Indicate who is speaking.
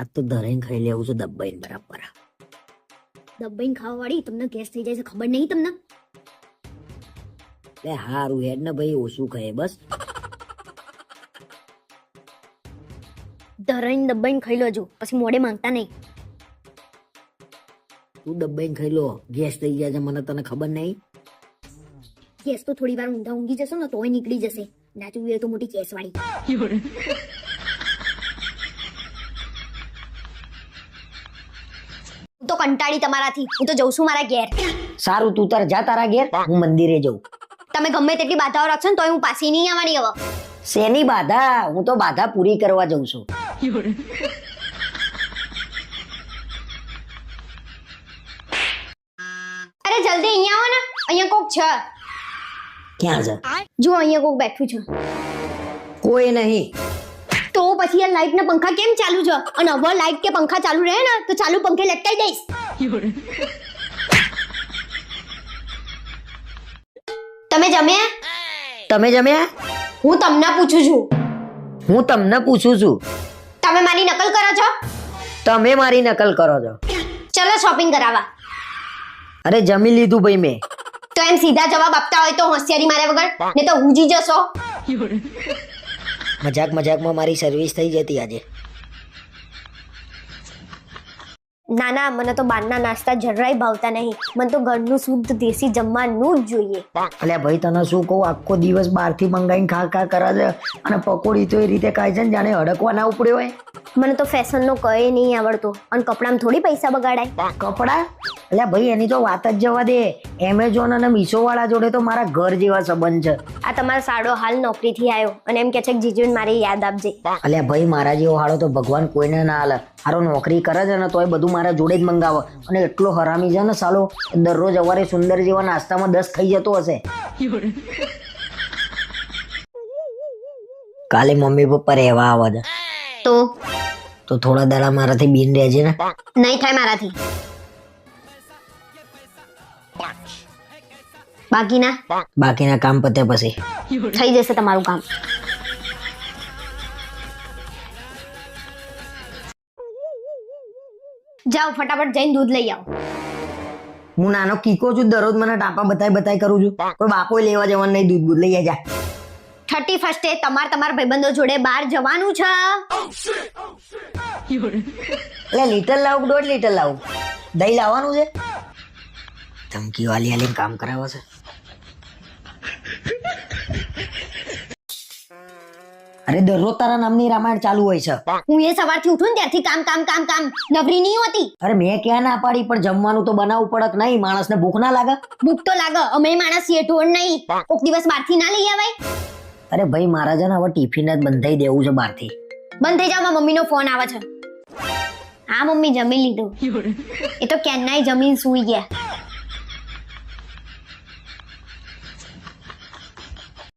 Speaker 1: આજ તો ધરાઈને ખાઈ લેવું છે દબાઈને બરાબર.
Speaker 2: દબાઈને ખાવા વાળી તમને ગેસ થઈ જાય છે ખબર નહીં તમને?
Speaker 1: બે હારું હેડ ને ભાઈ ઓછું ખાય બસ.
Speaker 2: ધરાઈને દબાઈને ખાઈ લોજો પછી મોડે માંગતા નહીં.
Speaker 1: તું દબાઈને ખાઈ લો ગેસ થઈ જાય છે મને તને ખબર નહીં?
Speaker 2: ગેસ તો થોડી વાર ઊંધા ઊંઘી જશો ને તોય નીકળી જશે. નાચું એ તો મોટી કેસ વાળી હું તો કંટાળી તમારાથી. હું તો જઉં છું મારા ઘેર.
Speaker 1: સારું તું તાર જા તારા ઘેર. હું મંદિરે જઉં.
Speaker 2: તમે ગમે તેટલી બાધાઓ રાખશો ને તોય હું પાછી નહીં આવવાની હવે.
Speaker 1: શેની બાધા? હું તો બાધા પૂરી કરવા જઉં છું.
Speaker 2: અરે જલ્દી અહીંયા આવો ને. અહીંયા કોક છે.
Speaker 1: ક્યાં છે?
Speaker 2: જો અહીંયા કોક બેઠું છે.
Speaker 1: કોઈ નહીં.
Speaker 2: તો પછી આ લાઈટ ના પંખા કેમ ચાલુ છે? અને હવે લાઈટ કે પંખા ચાલુ રહે ને તો ચાલુ પંખે લટકાઈ દઈશ. તમે જમ્યા?
Speaker 1: તમે જમ્યા?
Speaker 2: હું તમને પૂછું છું.
Speaker 1: હું તમને પૂછું છું.
Speaker 2: તમે મારી નકલ કરો છો?
Speaker 1: તમે મારી નકલ કરો છો.
Speaker 2: ચલો શોપિંગ કરાવવા.
Speaker 1: અરે જમી લીધું ભાઈ મેં.
Speaker 2: તો એમ સીધા જવાબ આપતા હોય તો હોશિયારી માર્યા વગર ને તો હુજી જશો
Speaker 1: મજાક મજાકમાં મારી સર્વિસ થઈ જતી આજે.
Speaker 2: ના ના મને તો બહારના નાસ્તા જરાય ભાવતા નહીં. મને તો ઘરનું શુદ્ધ દેશી જમવાનું જ જોઈએ.
Speaker 1: અલ્યા ભાઈ તને શું કહું? આખો દિવસ બહારથી મંગાઈને ખા ખા કરે છે. અને પકોડી તો એ રીતે ખાય છે ને જાણે હડકવા ના ઉપડ્યો હોય.
Speaker 2: મને તો ફેશનનો કઈ નહીં આવડતો. અને કપડામાં થોડી પૈસા બગાડાય.
Speaker 1: કપડા? અલ્યા ભાઈ એની તો વાત જ જવા દે. એમેઝોન અને મીશો વાળા જોડે તો મારા ઘર જેવા સંબંધ છે.
Speaker 2: આ તમારો સાડો હાલ નોકરીથી આવ્યો અને એમ કે છે કે જીજુને મારી યાદ આપજે.
Speaker 1: એટલે ભાઈ મારા જેવો હાળો તો ભગવાન કોઈને ના હાલે. હારો નોકરી કરે છે ને તોય બધું મારા જોડે જ મંગાવે. અને એટલો હરામી છે ને સાલો દરરોજ અવારે સુંદર જેવા નાસ્તામાં દસ ખાઈ જતો હશે. કાલે મમ્મી પપ્પા રહેવા આવે છે.
Speaker 2: તો?
Speaker 1: તો થોડા દાડા મારાથી બીન રહેજે ને.
Speaker 2: નહીં થાય મારાથી. બાકીના?
Speaker 1: બાકીના કામ પતે પછી.
Speaker 2: થઈ જશે તમારું કામ. જાઓ ફટાફટ જઈને દૂધ લઈ આવો.
Speaker 1: હું નાનો કીકો છું દરરોજ મને ટાપા બતાય બતાય કરું છું. કોઈ બાપો લેવા જવાનું નહીં દૂધ દૂધ લઈ જા
Speaker 2: થર્ટી ફર્સ્ટે તમાર તમારા ભાઈબંધો જોડે બહાર જવાનું છે.
Speaker 1: એટલે લીટર લાવું દોઢ લીટર લાવું? દહીં લાવવાનું છે? ધમકી વાલી આલીને કામ કરાવો છે? અરે દરરોજ તારા નામની રામાયણ ચાલુ હોય છે.
Speaker 2: હું એ સવારથી ઉઠું ને ત્યારથી કામ કામ કામ કામ. નવરી નહીં હોતી.
Speaker 1: અરે મેં ક્યાં ના પાડી પણ જમવાનું તો બનાવવું પડક નહીં. માણસને ભૂખ ના લાગે?
Speaker 2: ભૂખ તો લાગે. અમે માણસ છીએ ઢોળ નહીં. કોક દિવસ બહારથી ના લઈ આવાય.
Speaker 1: અરે ભાઈ મારા છે ને હવે ટિફિન જ બંધાઈ દેવું છે બહારથી.
Speaker 2: બંધ થઈ જાવ મમ્મી મમ્મીનો ફોન આવે છે. હા મમ્મી જમી લીધું. એ તો કેન્નાય જમીન સૂઈ ગયા.